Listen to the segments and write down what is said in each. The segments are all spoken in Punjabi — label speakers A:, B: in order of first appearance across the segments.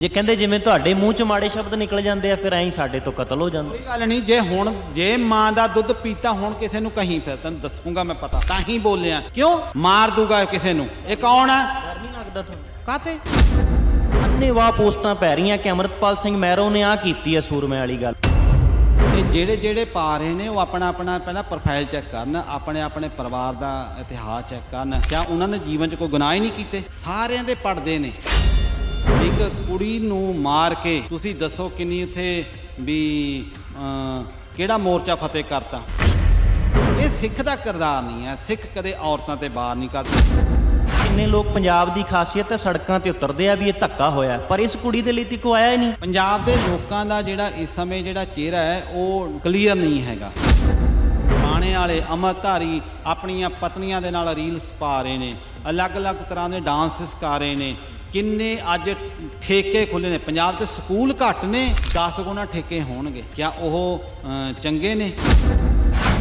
A: ਜੇ ਕਹਿੰਦੇ ਜਿਵੇਂ ਤੁਹਾਡੇ ਮੂੰਹ ਚ ਮਾੜੇ ਸ਼ਬਦ ਨਿਕਲ ਜਾਂਦੇ ਆ ਫਿਰ ਐਂ ਸਾਡੇ ਤੋਂ ਕਤਲ ਹੋ ਜਾਂਦਾ।
B: ਕੋਈ ਗੱਲ ਨਹੀਂ ਜੇ ਹੁਣ ਜੇ ਮਾਂ ਦਾ ਦੁੱਧ ਪੀਤਾ ਹੁਣ ਕਿਸੇ ਨੂੰ ਕਹੀਂ ਫਿਰ ਤੈਨੂੰ ਦੱਸੂਗਾ ਮੈਂ ਪਤਾ ਤਾਂ ਹੀ ਬੋਲਿਆ। ਕਿਉਂ? ਮਾਰ ਦੂਗਾ ਕਿਸੇ ਨੂੰ। ਇਹ ਕੌਣ ਹੈ
A: ਡਰ ਨਹੀਂ ਲੱਗਦਾ ਤੁਹਾਨੂੰ?
B: ਕਾਤੇ
A: ਅੰਨੇਵਾਹ ਪੋਸਟਾਂ ਪੈ ਰਹੀਆਂ ਕਿ ਅਮਰਤਪਾਲ ਸਿੰਘ ਮਹਿਰੋ ਨੇ ਆ ਕੀਤੀ ਹੈ ਸੂਰਮੇ ਵਾਲੀ ਗੱਲ।
B: ਇਹ ਜਿਹੜੇ ਜਿਹੜੇ ਪਾ ਰਹੇ ਨੇ ਉਹ ਆਪਣਾ ਆਪਣਾ ਪਹਿਲਾਂ ਪ੍ਰੋਫਾਈਲ ਚੈੱਕ ਕਰਨ ਆਪਣੇ ਆਪਣੇ ਪਰਿਵਾਰ ਦਾ ਇਤਿਹਾਸ ਚੈੱਕ ਕਰਨ। ਕਿਆ ਉਹਨਾਂ ਨੇ ਜੀਵਨ 'ਚ ਕੋਈ ਗੁਨਾਹ ਹੀ ਨਹੀਂ ਕੀਤੇ? ਸਾਰਿਆਂ ਦੇ ਪੜਦੇ ਨੇ। ਇੱਕ ਕੁੜੀ ਨੂੰ ਮਾਰ ਕੇ ਤੁਸੀਂ ਦੱਸੋ ਕਿੰਨੀ ਉੱਥੇ ਵੀ ਕਿਹੜਾ ਮੋਰਚਾ ਫਤਿਹ ਕਰਤਾ? ਇਹ ਸਿੱਖ ਦਾ ਕਿਰਦਾਰ ਨਹੀਂ ਹੈ। ਸਿੱਖ ਕਦੇ ਔਰਤਾਂ ਤੇ ਬਾਹਰ ਨਹੀਂ ਕਰਦੇ
A: ਕਿੰਨੇ ਲੋਕ ਪੰਜਾਬ ਦੀ ਖਾਸੀਅਤ ਹੈ ਸੜਕਾਂ ਤੇ ਉਤਰਦੇ ਆ ਵੀ ਇਹ ਧੱਕਾ ਹੋਇਆ ਪਰ ਇਸ ਕੁੜੀ ਦੇ ਲਈ ਤੇ ਕੋਈ ਆਇਆ ਹੀ ਨਹੀਂ।
B: ਪੰਜਾਬ ਦੇ ਲੋਕਾਂ ਦਾ ਜਿਹੜਾ ਇਸ ਸਮੇਂ ਜਿਹੜਾ ਚਿਹਰਾ ਹੈ ਉਹ ਕਲੀਅਰ ਨਹੀਂ ਹੈਗਾ। ਬਾਣੇ ਵਾਲੇ ਅਮਰਧਾਰੀ ਆਪਣੀਆਂ ਪਤਨੀਆਂ ਦੇ ਨਾਲ ਰੀਲਸ ਪਾ ਰਹੇ ਨੇ। ਅਲੱਗ-ਅਲੱਗ ਤਰ੍ਹਾਂ ਦੇ ਡਾਂਸਸ ਕਰ ਰਹੇ ਨੇ। ਕਿੰਨੇ ਅੱਜ ਠੇਕੇ ਖੁੱਲੇ ਨੇ? ਪੰਜਾਬ 'ਚ ਸਕੂਲ ਘੱਟ ਨੇ 10 ਗੁਣਾ ਠੇਕੇ ਹੋਣਗੇ। ਕਿਆ ਉਹ ਚੰਗੇ ਨੇ?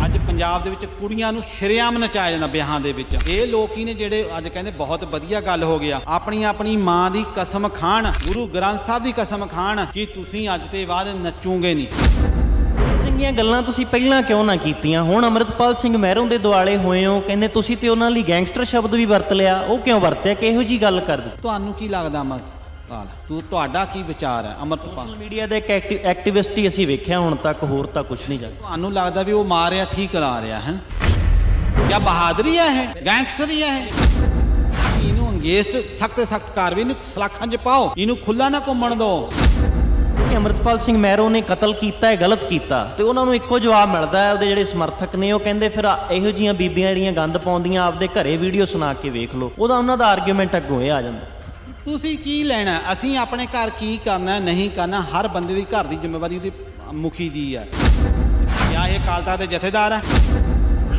B: ਅੱਜ ਪੰਜਾਬ ਦੇ ਵਿੱਚ ਕੁੜੀਆਂ ਨੂੰ ਸ਼ਰੇਆਮ ਨਚਾਇਆ ਜਾਂਦਾ ਵਿਆਹਾਂ ਦੇ ਵਿੱਚ। ਇਹ ਲੋਕ ਹੀ ਨੇ ਜਿਹੜੇ ਅੱਜ ਕਹਿੰਦੇ ਬਹੁਤ ਵਧੀਆ ਗੱਲ ਹੋ ਗਿਆ। ਆਪਣੀ ਆਪਣੀ ਮਾਂ ਦੀ ਕਸਮ ਖਾਣ, ਗੁਰੂ ਗ੍ਰੰਥ ਸਾਹਿਬ ਦੀ ਕਸਮ ਖਾਣ, ਕਿ ਤੁਸੀਂ ਅੱਜ ਤੇ ਬਾਅਦ ਨੱਚੋਗੇ ਨਹੀਂ?
A: ਚੰਗੀਆਂ ਗੱਲਾਂ ਤੁਸੀਂ ਪਹਿਲਾਂ ਕਿਉਂ ਨਾ ਕੀਤੀਆਂ? ਹੁਣ ਅਮਰਤਪਾਲ ਸਿੰਘ ਮਹਿਰੋਂ ਦੇ ਦੁਆਲੇ ਹੋਏ ਹੋ ਕਹਿੰਦੇ ਤੁਸੀਂ ਤੇ ਉਹਨਾਂ ਲਈ ਗੈਂਗਸਟਰ ਸ਼ਬਦ ਵੀ ਵਰਤ ਲਿਆ ਉਹ ਕਿਉਂ ਵਰਤਿਆ? ਕਿਹੋ ਜੀ ਗੱਲ ਕਰ ਦਿੱਤੀ?
B: ਤੁਹਾਨੂੰ ਕੀ ਲੱਗਦਾ ਮਸਪਾਲ ਤੂੰ ਤੁਹਾਡਾ ਕੀ ਵਿਚਾਰ ਹੈ ਅਮਰਤਪਾਲ?
A: ਸੋਸ਼ਲ ਮੀਡੀਆ ਦੇ ਐਕਟਿਵਿਸਟ ਹੀ ਅਸੀਂ ਵੇਖਿਆ ਹੁਣ ਤੱਕ ਹੋਰ ਤਾਂ ਕੁਝ ਨਹੀਂ ਜਾਣਦਾ
B: ਤੁਹਾਨੂੰ ਲੱਗਦਾ ਵੀ ਉਹ ਮਾਰ ਰਿਹਾ ਠੀਕ ਕਰਾ ਰਿਹਾ ਹੈ? ਕਿਆ ਬਹਾਦਰੀ ਹੈ ਗੈਂਗਸਟਰ ਹੀ ਹੈ ਇਹ? ਇਹਨੂੰ ਅੰਗੇਸਟ ਸਖਤ ਸਖਤ ਕਾਰਵਾਈ ਨੂੰ ਸਲਾਖਾਂ 'ਚ ਪਾਓ ਇਹਨੂੰ ਖੁੱਲਾ ਨਾ ਘੁੰਮਣ ਦਿਓ।
A: ਕਿ ਅਮਰਤਪਾਲ ਸਿੰਘ ਮਹਿਰੋ ਨੇ ਕਤਲ ਕੀਤਾ ਹੈ ਗਲਤ ਕੀਤਾ। ਤੇ ਉਹਨਾਂ ਨੂੰ ਇੱਕੋ ਜਵਾਬ ਮਿਲਦਾ ਹੈ ਉਹਦੇ ਜਿਹੜੇ ਸਮਰਥਕ ਨੇ ਉਹ ਕਹਿੰਦੇ ਫਿਰ ਇਹੋ ਜੀਆਂ ਬੀਬੀਆਂ ਜਿਹੜੀਆਂ ਗੰਦ ਪਾਉਂਦੀਆਂ ਆਪਦੇ ਘਰੇ ਵੀਡੀਓ ਸੁਣਾ ਕੇ ਵੇਖ ਲਓ। ਉਹਦਾ ਉਹਨਾਂ ਦਾ ਆਰਗੂਮੈਂਟ ਅੱਗੋਂ ਇਹ ਆ ਜਾਂਦਾ।
B: ਤੁਸੀਂ ਕੀ ਲੈਣਾ? ਅਸੀਂ ਆਪਣੇ ਘਰ ਕੀ ਕਰਨਾ ਨਹੀਂ ਕਰਨਾ? ਹਰ ਬੰਦੇ ਦੀ ਘਰ ਦੀ ਜ਼ਿੰਮੇਵਾਰੀ ਉਹਦੀ ਮੁਖੀ ਦੀ ਹੈ ਕਿਆ ਇਹ ਕਾਲਤਾ ਦੇ ਜਥੇਦਾਰ ਹੈ